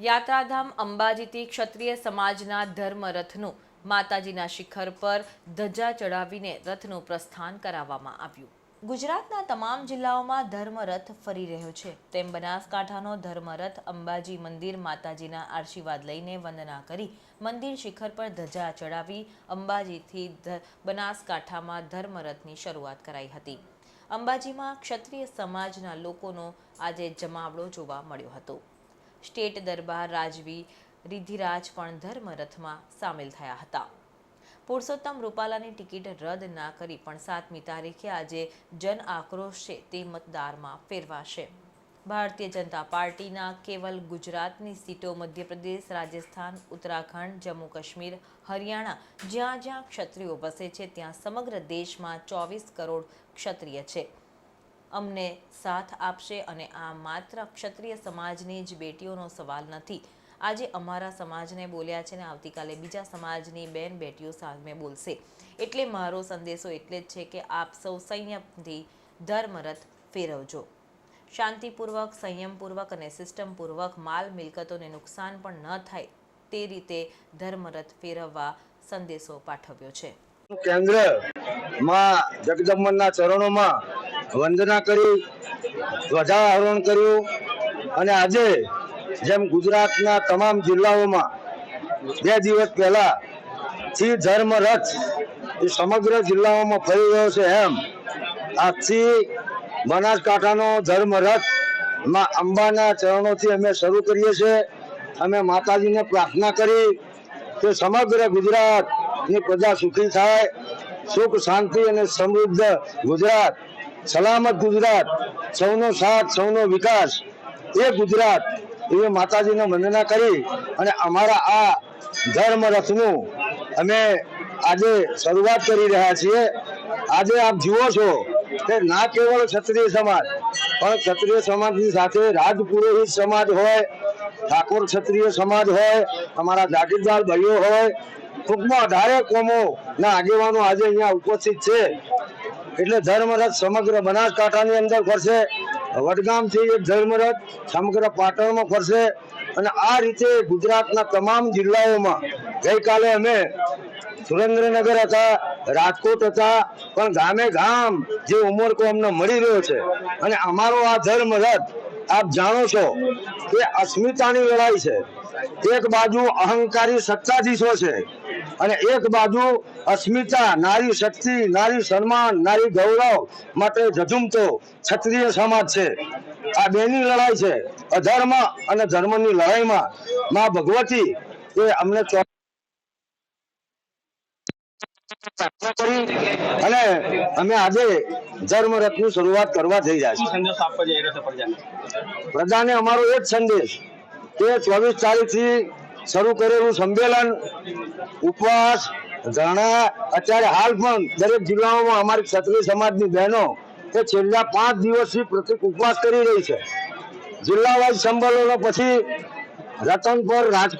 યાત્રાધામ અંબાજીથી ક્ષત્રિય સમાજના ધર્મરથનું માતાજીના શિખર પર ધજા ચડાવીને રથનું પ્રસ્થાન કરાવવામાં આવ્યું. ગુજરાતના તમામ જિલ્લાઓમાં ધર્મરથ ફરી રહ્યો છે. તેમ બનાસકાંઠાનો ધર્મરથ અંબાજી મંદિર માતાજીના આશીર્વાદ લઈને વંદના કરી મંદિર શિખર પર ધજા ચડાવી અંબાજીથી બનાસકાંઠામાં ધર્મરથની શરૂઆત કરાઈ હતી. અંબાજીમાં ક્ષત્રિય સમાજના લોકોનો આજે જમાવડો જોવા મળ્યો હતો. સ્ટેટ દરબાર રાજવી રિધિરાજ પણ ધર્મરથમાં સામેલ થયા હતા. પુરુષોત્તમ રૂપાલાની ટિકિટ રદ ના કરી પણ સાતમી તારીખે આજે જન આક્રોશ છે તે મતદારમાં ફેરવાશે. ભારતીય જનતા પાર્ટીના કેવલ ગુજરાતની સીટો મધ્યપ્રદેશ, રાજસ્થાન, ઉત્તરાખંડ જમ્મુ કાશ્મીર હરિયાણા જ્યાં જ્યાં ક્ષત્રિયો વસે છે, ત્યાં સમગ્ર દેશમાં ચોવીસ કરોડ ક્ષત્રિય છે. અમને સાથ આપશે અને આ માત્ર ક્ષત્રિય સમાજની જ બેટીઓનો સવાલ નથી. આજે અમારા સમાજને બોલ્યા છે ને આવતીકાલે બીજા સમાજની બેન બેટીઓ સામે બોલશે. એટલે મારો સંદેશો એટલે જ છે કે આપ સૌ સંયમથી ધર્મરથ ફેરવજો. શાંતિપૂર્વક, સંયમપૂર્વક અને સિસ્ટમપૂર્વક માલ મિલકતોને નુકસાન પણ ન થાય તે રીતે ધર્મરથ ફેરવવા સંદેશો પાઠવ્યો છે. કેન્દ્રમાં જગદંબનના ચરણોમાં વંદના કરી ધ્વજારોહણ કર્યું અને આજે જેમ ગુજરાતના તમામ જિલ્લાઓમાં બે દિવસ પહેલા થી ધર્મ રથ એ સમગ્ર જિલ્લાઓમાં ફરી રહ્યો છે એમ આજથી બનાસકાંઠાનો ધર્મ રથમાં અંબાના ચરણોથી અમે શરૂ કરીએ છીએ. અમે માતાજીને પ્રાર્થના કરી કે સમગ્ર ગુજરાતની પ્રજા સુખી થાય, સુખ, શાંતિ અને સમૃદ્ધ ગુજરાત, સલામત ગુજરાત, સૌનો સાથ, સૌનો વિકાસ, એ ગુજરાત એવી માતાજીને વંદના કરી અને અમારા આ ધર્મ રથનું અમે આજે શરૂઆત કરી રહ્યા છીએ. આજે આપ જુઓ છો કે ના કેવળ ક્ષત્રિય સમાજ, પણ ક્ષત્રિય સમાજની સાથે રાજપુરોહિત સમાજ હોય, ઠાકોર ક્ષત્રિય સમાજ હોય, અમારા જાગીરદાર ભાઈઓ હોય, ટૂંકમાં અઢારે કોમો ના આગેવાનો આજે અહીંયા ઉપસ્થિત છે. એટલે ધર્મરથ સમગ્ર બનાસકાંઠાની અંદર ફરશે, વડગામથી એક ધર્મરથ સમગ્ર પાટણમાં ફરશે, અને આ રીતે ગુજરાતના તમામ જિલ્લાઓમાં ગઈકાલે અમે સુરેન્દ્રનગર હતા, રાજકોટ હતા, પણ ગામે ગામ જે ઉમરકો અમને મળી રહ્યો છે. અને અમારો આ ધર્મ રથ, આપ જાણો છો કે અસ્મિતાની લડાઈ છે. એક બાજુ અહંકારી સત્તાધીશો છે અને એક બાજુ અસ્મિતા નારી શક્તિ, નારી સન્માન, નારી ગૌરવ માટે ઝઝુમતો ક્ષત્રિય સમાજ છે. આ બેની લડાઈ છે. અધર્મ અને ધર્મની લડાઈમાં માં ભગવતી એ અમને અને અમે આજે ધર્મ રથની શરૂઆત કરવા થઈ છે પ્રજાને. પ્રજાને અમારો એક સંદેશ કે ચોવીસ તારીખથી શરૂ કરેલું સંમેલન ઉપવાસ ધરણા અત્યારે હાલ પણ દરેક જિલ્લાઓમાં અમારી ક્ષત્રિય સમાજની બહેનો તે છેલ્લા પાંચ દિવસથી પ્રતિક ઉપવાસ કરી રહી છે. જિલ્લા વાઇઝ સંમેલનો પછી રતનપર રાજ